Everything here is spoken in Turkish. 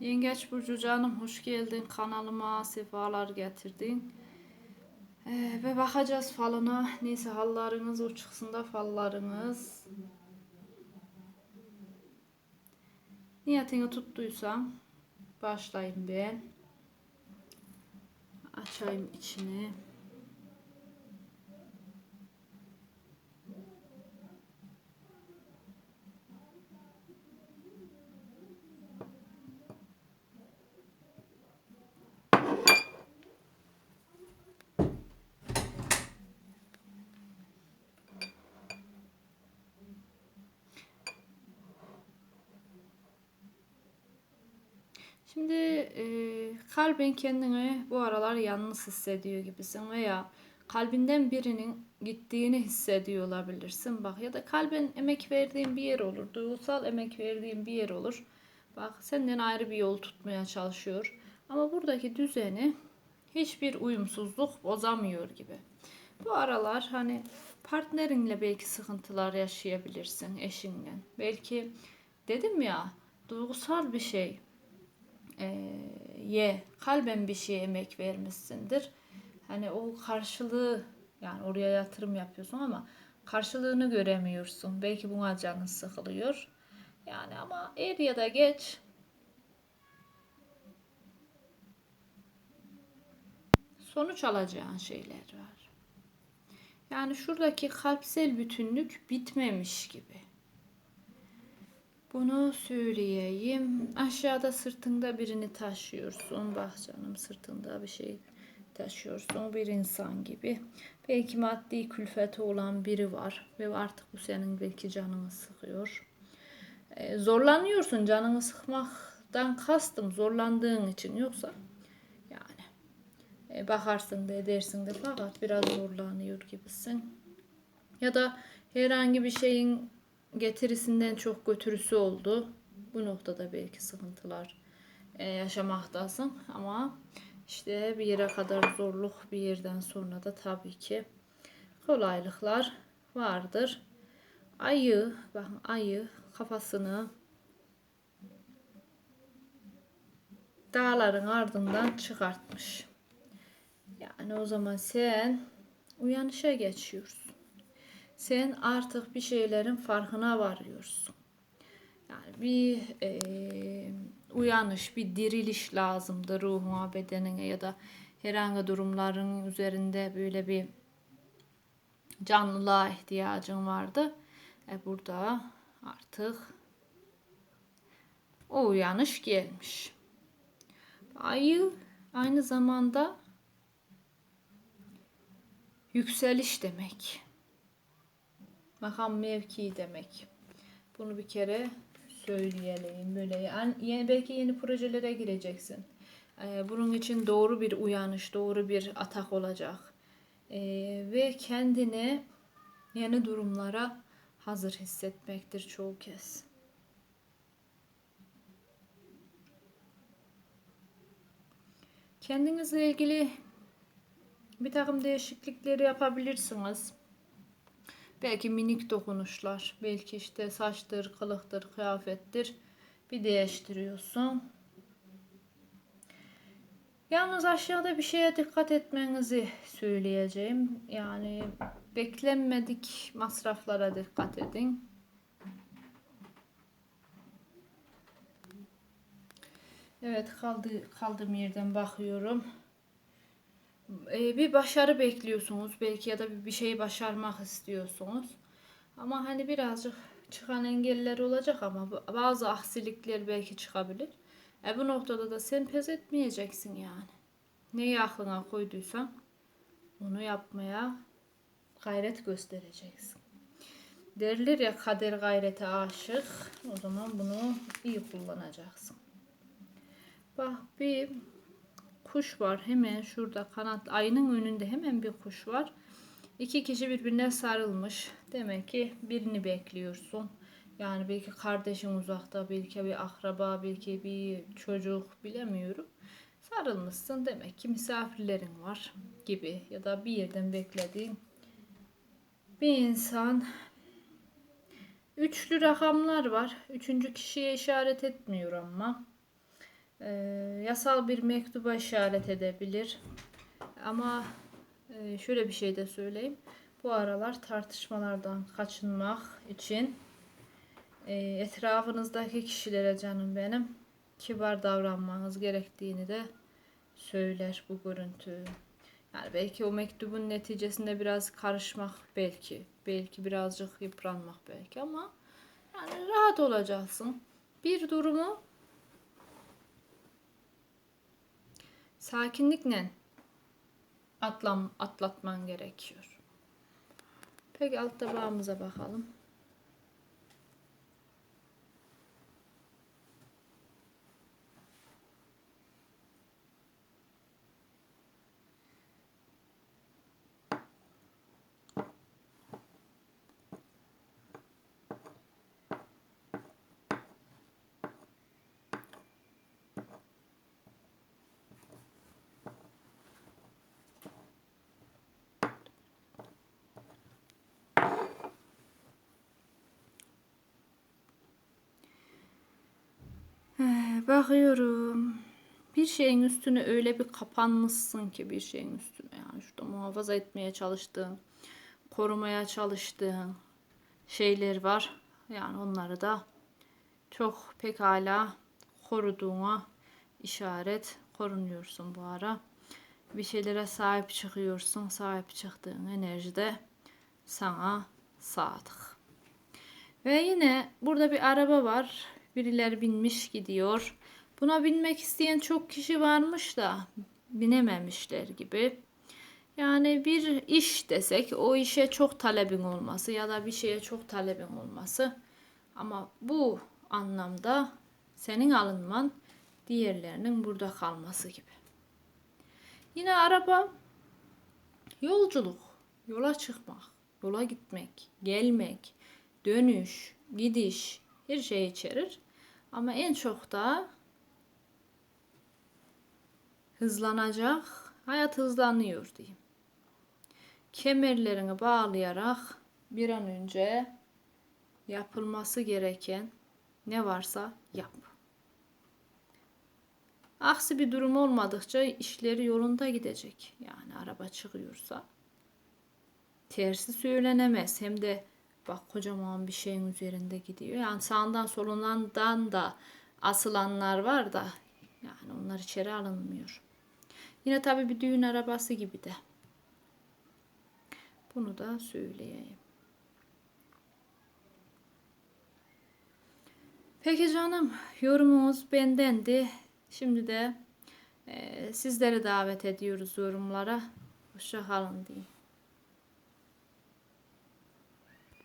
Yengeç Burcu canım hoş geldin kanalıma sefalar getirdin. Ee, ve bakacağız falına. Neyse hallarınız o çıksın da fallarınız. Niyetini tuttuysan başlayayım ben. Açayım içini. Şimdi e, kalbin kendini bu aralar yalnız hissediyor gibisin veya kalbinden birinin gittiğini hissediyor olabilirsin. Bak ya da kalbin emek verdiğin bir yer olur. Duygusal emek verdiğin bir yer olur. Bak senden ayrı bir yol tutmaya çalışıyor. Ama buradaki düzeni hiçbir uyumsuzluk bozamıyor gibi. Bu aralar hani partnerinle belki sıkıntılar yaşayabilirsin eşinle. Belki dedim ya duygusal bir şey e, ye kalben bir şeye emek vermişsindir. Hani o karşılığı yani oraya yatırım yapıyorsun ama karşılığını göremiyorsun. Belki buna canın sıkılıyor. Yani ama er ya da geç sonuç alacağın şeyler var. Yani şuradaki kalpsel bütünlük bitmemiş gibi. Bunu söyleyeyim. Aşağıda sırtında birini taşıyorsun. Bak canım sırtında bir şey taşıyorsun. Bir insan gibi. Belki maddi külfeti olan biri var. Ve artık bu senin belki canını sıkıyor. Ee, zorlanıyorsun. Canını sıkmaktan kastım zorlandığın için. Yoksa yani e, bakarsın da edersin de fakat biraz zorlanıyor gibisin. Ya da herhangi bir şeyin getirisinden çok götürüsü oldu. Bu noktada belki sıkıntılar e, yaşamaktasın ama işte bir yere kadar zorluk bir yerden sonra da tabii ki kolaylıklar vardır. Ayı, bakın ayı kafasını dağların ardından çıkartmış. Yani o zaman sen uyanışa geçiyorsun sen artık bir şeylerin farkına varıyorsun. Yani bir e, uyanış, bir diriliş lazımdı ruhuna, bedenine ya da herhangi durumların üzerinde böyle bir canlılığa ihtiyacın vardı. E burada artık o uyanış gelmiş. Ayı aynı zamanda yükseliş demek makam mevki demek. Bunu bir kere söyleyelim. Böyle yani belki yeni projelere gireceksin. Ee, bunun için doğru bir uyanış, doğru bir atak olacak. Ee, ve kendini yeni durumlara hazır hissetmektir çoğu kez. Kendinizle ilgili bir takım değişiklikleri yapabilirsiniz. Belki minik dokunuşlar. Belki işte saçtır, kılıktır, kıyafettir. Bir değiştiriyorsun. Yalnız aşağıda bir şeye dikkat etmenizi söyleyeceğim. Yani beklenmedik masraflara dikkat edin. Evet kaldı kaldığım yerden bakıyorum. Ee, bir başarı bekliyorsunuz belki ya da bir şeyi başarmak istiyorsunuz. Ama hani birazcık çıkan engeller olacak ama bazı aksilikler belki çıkabilir. E bu noktada da sen pes etmeyeceksin yani. Neyi aklına koyduysan onu yapmaya gayret göstereceksin. Derler ya kader gayrete aşık. O zaman bunu iyi kullanacaksın. Bak bir kuş var. Hemen şurada kanat ayının önünde hemen bir kuş var. İki kişi birbirine sarılmış. Demek ki birini bekliyorsun. Yani belki kardeşin uzakta, belki bir akraba, belki bir çocuk bilemiyorum. Sarılmışsın demek ki misafirlerin var gibi ya da bir yerden beklediğin bir insan. Üçlü rakamlar var. Üçüncü kişiye işaret etmiyor ama. E, yasal bir mektuba işaret edebilir. Ama e, şöyle bir şey de söyleyeyim. Bu aralar tartışmalardan kaçınmak için e, etrafınızdaki kişilere canım benim kibar davranmanız gerektiğini de söyler bu görüntü. Yani belki o mektubun neticesinde biraz karışmak belki. Belki birazcık yıpranmak belki ama yani rahat olacaksın. Bir durumu sakinlikle atlam, atlatman gerekiyor. Peki alt tabağımıza bakalım. Ee, Bakıyorum. Bir şeyin üstüne öyle bir kapanmışsın ki bir şeyin üstüne yani şurada muhafaza etmeye çalıştığın, korumaya çalıştığın şeyler var. Yani onları da çok pekala koruduğuna işaret korunuyorsun bu ara. Bir şeylere sahip çıkıyorsun. Sahip çıktığın enerji de sana sadık. Ve yine burada bir araba var. Birileri binmiş gidiyor. Buna binmek isteyen çok kişi varmış da binememişler gibi. Yani bir iş desek o işe çok talebin olması ya da bir şeye çok talebin olması. Ama bu anlamda senin alınman diğerlerinin burada kalması gibi. Yine araba yolculuk, yola çıkmak, yola gitmek, gelmek, dönüş, gidiş her şey içerir. Ama en çok da hızlanacak, hayat hızlanıyor diyeyim. Kemerlerini bağlayarak bir an önce yapılması gereken ne varsa yap. Aksi bir durum olmadıkça işleri yolunda gidecek. Yani araba çıkıyorsa tersi söylenemez. Hem de bak kocaman bir şeyin üzerinde gidiyor. Yani sağından solundan da asılanlar var da yani onlar içeri alınmıyor. Yine tabii bir düğün arabası gibi de. Bunu da söyleyeyim. Peki canım yorumunuz bendendi. Şimdi de e, sizleri davet ediyoruz yorumlara. Hoşça kalın diyeyim.